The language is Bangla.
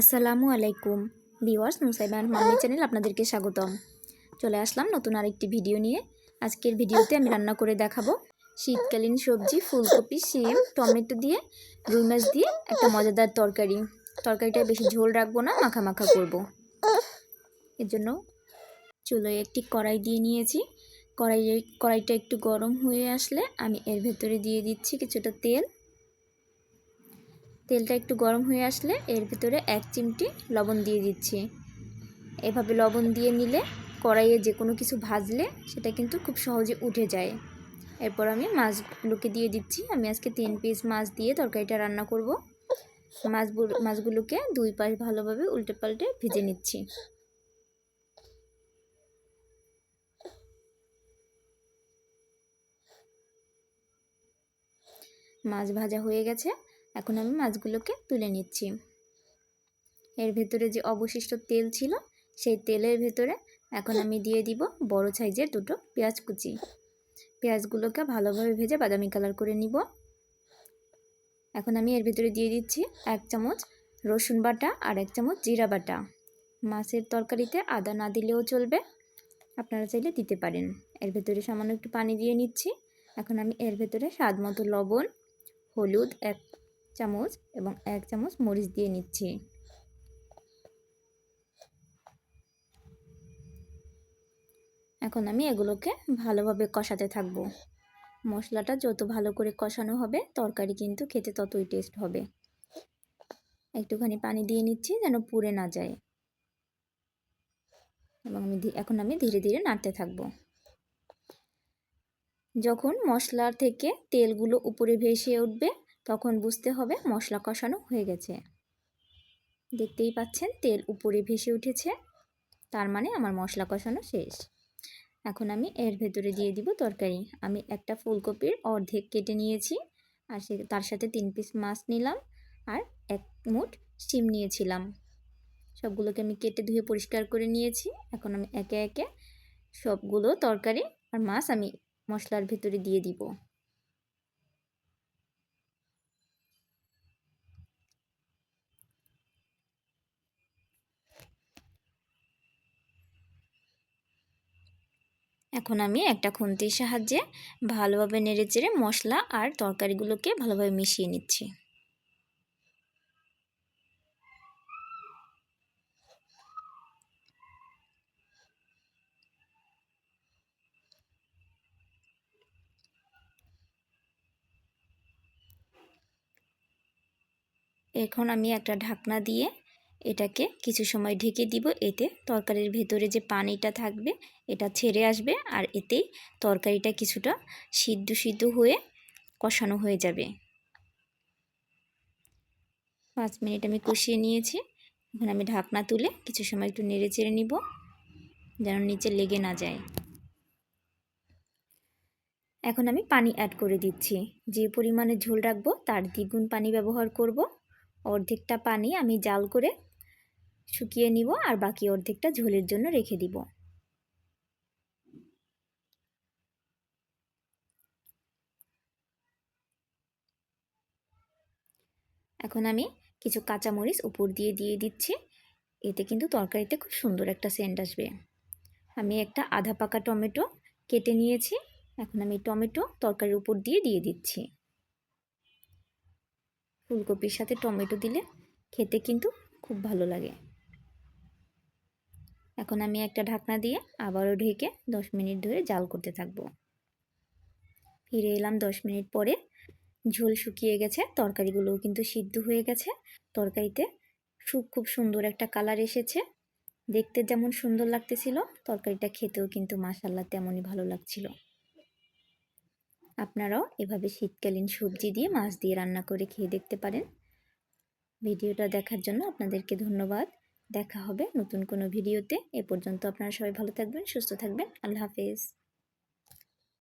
আসসালামু আলাইকুম। ভিওয়ার্স মুসাইবান মাম্মি চ্যানেল আপনাদেরকে স্বাগতম। চলে আসলাম নতুন আরেকটি ভিডিও নিয়ে। আজকের ভিডিওতে আমি রান্না করে দেখাবো শীতকালীন সবজি, ফুলকপি, শিম, টমেটো দিয়ে, রুই মাছ দিয়ে একটা মজাদার তরকারি। তরকারিটা বেশি ঝোল রাখব না মাখা মাখা করব। এর জন্য চুলোয় একটি কড়াই দিয়ে নিয়েছি। কড়াই কড়াইটা একটু গরম হয়ে আসলে আমি এর ভেতরে দিয়ে দিচ্ছি কিছুটা তেল। তেলটা একটু গরম হয়ে আসলে এর ভিতরে এক চিমটি লবণ দিয়ে দিচ্ছি। এভাবে লবণ দিয়ে নিলে কড়াইয়ে যে কোনো কিছু ভাজলে সেটা কিন্তু খুব সহজে উঠে যায়। এরপর আমি মাছগুলোকে দিয়ে দিচ্ছি। আমি আজকে তিন পিস মাছ দিয়ে তরকারিটা রান্না করব। মাছ মাছগুলোকে দুই পাশ ভালোভাবে উল্টে পাল্টে ভেজে নিচ্ছি। মাছ ভাজা হয়ে গেছে। এখন আমি মাছগুলোকে তুলে নিচ্ছি। এর ভেতরে যে অবশিষ্ট তেল ছিল, সেই তেলের ভেতরে এখন আমি দিয়ে দিব বড় সাইজের দুটো পেঁয়াজ কুচি। পেঁয়াজগুলোকে ভালোভাবে ভেজে বাদামি কালার করে নিব। এখন আমি এর ভেতরে দিয়ে দিচ্ছি এক চামচ রসুন বাটা আর এক চামচ জিরা বাটা। মাছের তরকারিতে আদা না দিলেও চলবে, আপনারা চাইলে দিতে পারেন। এর ভেতরে সামান্য একটু পানি দিয়ে নিচ্ছি। এখন আমি এর ভেতরে স্বাদ মতো লবণ, হলুদ, এক চামচ এবং এক চামচ মরিচ দিয়ে নিচ্ছি। এখন আমি এগুলোকে ভালোভাবে কষাতে থাকব। মশলাটা যত ভালো করে কষানো হবে, তরকারি কিন্তু খেতে ততই টেস্ট হবে। একটুখানি পানি দিয়ে নিচ্ছি যেন পুড়ে না যায়। এবং আমি এখন আমি ধীরে ধীরে নাড়তে থাকব। যখন মশলার থেকে তেলগুলো উপরে ভেসে উঠবে তখন বুঝতে হবে মশলা কষানো হয়ে গেছে। দেখতেই পাচ্ছেন তেল উপরে ভেসে উঠেছে। তার মানে আমার মশলা কষানো শেষ। এখন আমি এর ভেতরে দিয়ে দিব তরকারি। আমি একটা ফুলকপির অর্ধেক কেটে নিয়েছি আর সে তার সাথে তিন পিস মাছ নিলাম আর এক মুঠ শিম নিয়েছিলাম। সবগুলোকে আমি কেটে ধুয়ে পরিষ্কার করে নিয়েছি। এখন আমি একে একে সবগুলো তরকারি আর মাছ আমি মশলার ভেতরে দিয়ে দিব। এখন আমি একটা খুন্তির সাহায্যে ভালোভাবে নেড়েচেড়ে মশলা আর তরকারিগুলোকে ভালোভাবে মিশিয়ে নিচ্ছি। এখন আমি একটা ঢাকনা দিয়ে এটাকে কিছু সময় ঢেকে দিব। এতে তরকারির ভেতরে যে পানিটা থাকবে, এটা ছেড়ে আসবে আর এতেই তরকারিটা কিছুটা সিদ্ধ সিদ্ধ হয়ে কষানো হয়ে যাবে। পাঁচ মিনিট আমি কষিয়ে নিয়েছি। এখন আমি ঢাকনা তুলে কিছু সময় একটু নেড়ে চেড়ে নিব, যেন নিচে লেগে না যায়। এখন আমি পানি অ্যাড করে দিচ্ছি। যে পরিমাণে ঝোল রাখব, তার দ্বিগুণ পানি ব্যবহার করব। অর্ধেকটা পানি আমি জাল করে শুকিয়ে নিব আর বাকি অর্ধেকটা ঝোলের জন্য রেখে দিব। এখন আমি কিছু কাঁচামরিচ উপর দিয়ে দিয়ে দিচ্ছি। এতে কিন্তু তরকারিতে খুব সুন্দর একটা সেন্ট আসবে। আমি একটা আধা পাকা টমেটো কেটে নিয়েছি। এখন আমি টমেটো তরকারির উপর দিয়ে দিয়ে দিচ্ছি। ফুলকপির সাথে টমেটো দিলে খেতে কিন্তু খুব ভালো লাগে। এখন আমি একটা ঢাকনা দিয়ে আবারও ঢেকে দশ মিনিট ধরে জাল করতে থাকব। ফিরে এলাম দশ মিনিট পরে। ঝোল শুকিয়ে গেছে, তরকারিগুলোও কিন্তু সিদ্ধ হয়ে গেছে। তরকারিতে খুব খুব সুন্দর একটা কালার এসেছে। দেখতে যেমন সুন্দর লাগতেছিল, তরকারিটা খেতেও কিন্তু মাসাল্লা তেমনই ভালো লাগছিল। আপনারাও এভাবে শীতকালীন সবজি দিয়ে মাছ দিয়ে রান্না করে খেয়ে দেখতে পারেন। ভিডিওটা দেখার জন্য আপনাদেরকে ধন্যবাদ। দেখা হবে নতুন কোনো ভিডিওতে। এ পর্যন্ত আপনারা সবাই ভালো থাকবেন, সুস্থ থাকবেন। আল্লাহ হাফেজ।